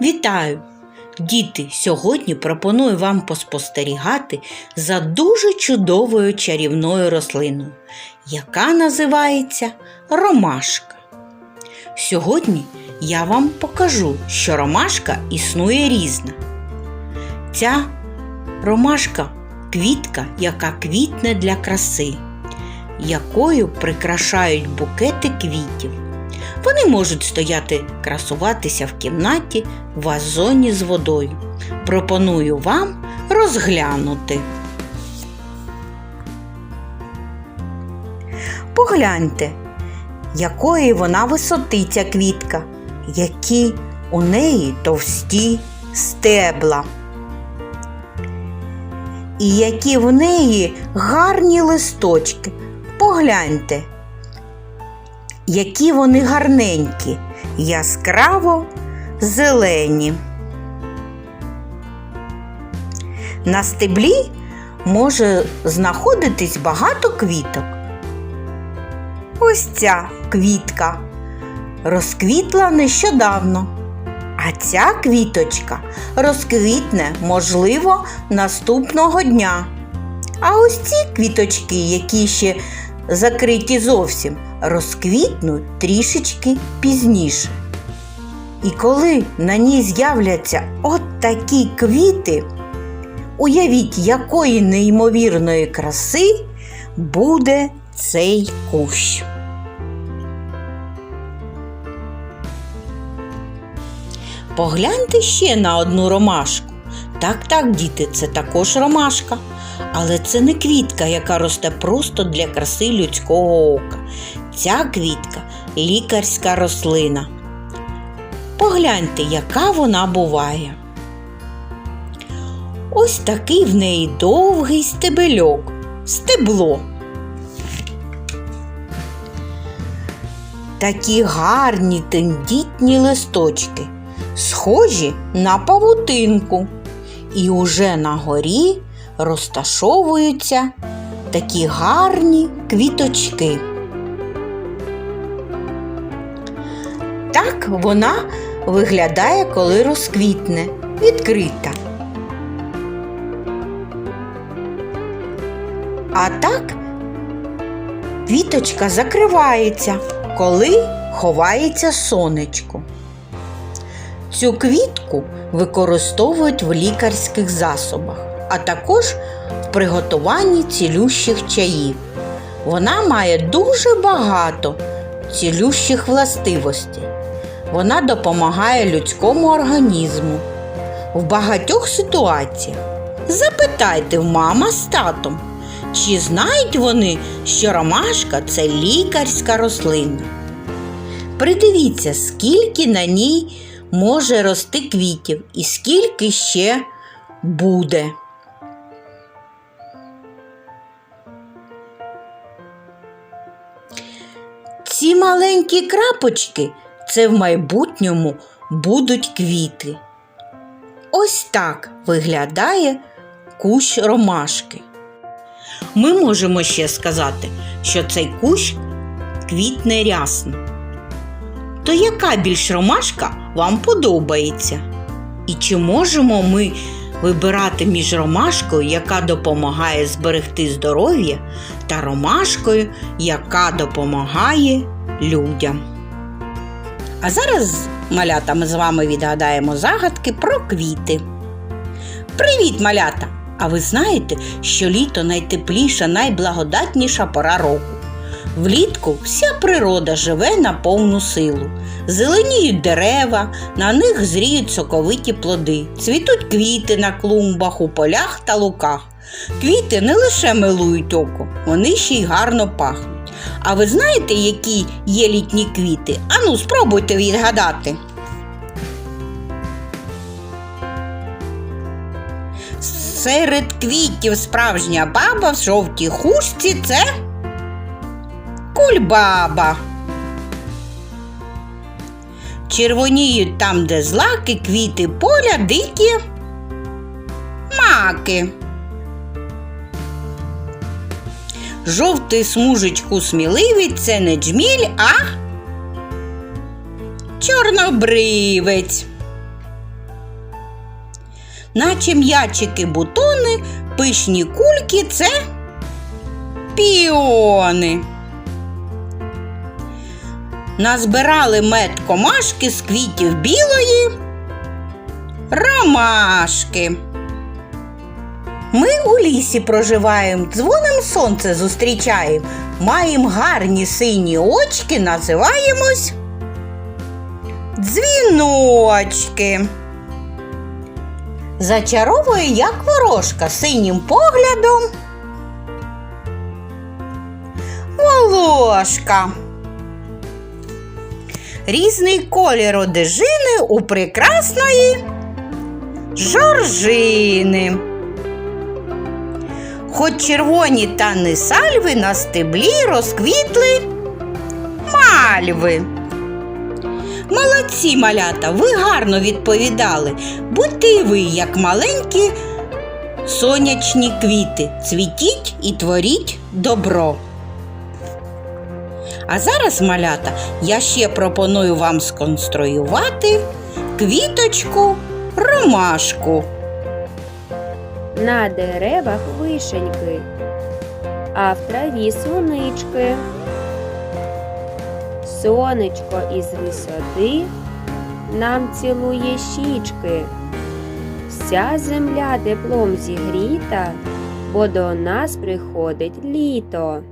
Вітаю! Діти, сьогодні пропоную вам поспостерігати за дуже чудовою чарівною рослиною, яка називається ромашка. Сьогодні я вам покажу, що ромашка існує різна. Ця ромашка квітка, яка квітне для краси, якою прикрашають букети квітів. Вони можуть стояти, красуватися в кімнаті в вазоні з водою. Пропоную вам розглянути. Погляньте, якої вона висоти ця квітка, які у неї товсті стебла. І які в неї гарні листочки. Погляньте, які вони гарненькі, яскраво зелені. На стеблі може знаходитись багато квіток. Ось ця квітка розквітла нещодавно, а ця квіточка розквітне, можливо, наступного дня. А ось ці квіточки, які ще закриті зовсім, розквітнуть трішечки пізніше. І коли на ній з'являться от такі квіти, уявіть, якої неймовірної краси буде цей кущ. Погляньте ще на одну ромашку. Так, так, діти, це також ромашка. Але це не квітка, яка росте просто для краси людського ока. Ця квітка лікарська рослина. Погляньте, яка вона буває. Ось такий в неї довгий стебельок, стебло. Такі гарні тендітні листочки, схожі на павутинку. І уже на горі розташовуються такі гарні квіточки. Вона виглядає, коли розквітне, відкрита. А так квіточка закривається, коли ховається сонечко. Цю квітку використовують в лікарських засобах, а також в приготуванні цілющих чаїв. Вона має дуже багато цілющих властивостей. Вона допомагає людському організму в багатьох ситуаціях. Запитайте в мама з татом, чи знають вони, що ромашка це лікарська рослина. Придивіться, скільки на ній може рости квітів і скільки ще буде. Ці маленькі крапочки це в майбутньому будуть квіти. Ось так виглядає кущ ромашки. Ми можемо ще сказати, що цей кущ квітне рясно. То яка більш ромашка вам подобається? І чи можемо ми вибирати між ромашкою, яка допомагає зберегти здоров'я, та ромашкою, яка допомагає людям? А зараз, малята, ми з вами відгадаємо загадки про квіти. Привіт, малята! А ви знаєте, що літо найтепліша, найблагодатніша пора року. Влітку вся природа живе на повну силу. Зеленіють дерева, на них зріють соковиті плоди, цвітуть квіти на клумбах, у полях та луках. Квіти не лише милують око, вони ще й гарно пахнуть. А ви знаєте, які є літні квіти? Ану, спробуйте відгадати. Серед квітів справжня баба в жовтій хустці це кульбаба. Червоніють там, де злаки, квіти поля, дикі маки. Жовтий смужечку сміливий це не джміль, а чорнобривець. наче м'ячики бутони, пишні кульки це піони. Назбирали мед комашки з квітів білої ромашки. Ми у лісі проживаємо, дзвоним сонце зустрічаємо, маємо гарні сині очки, називаємось дзвіночки. Зачаровує, як ворожка, синім поглядом. Волошка. Різний колір одежини у прекрасної жоржини. Хоч червоні та не сальви на стеблі розквітли мальви. Молодці, малята, ви гарно відповідали. Будьте ви, як маленькі сонячні квіти. Цвітіть і творіть добро. А зараз, малята, я ще пропоную вам сконструювати квіточку ромашку. На деревах вишеньки, а в траві сунички. Сонечко із висоти нам цілує щічки. Вся земля теплом зігріта, бо до нас приходить літо.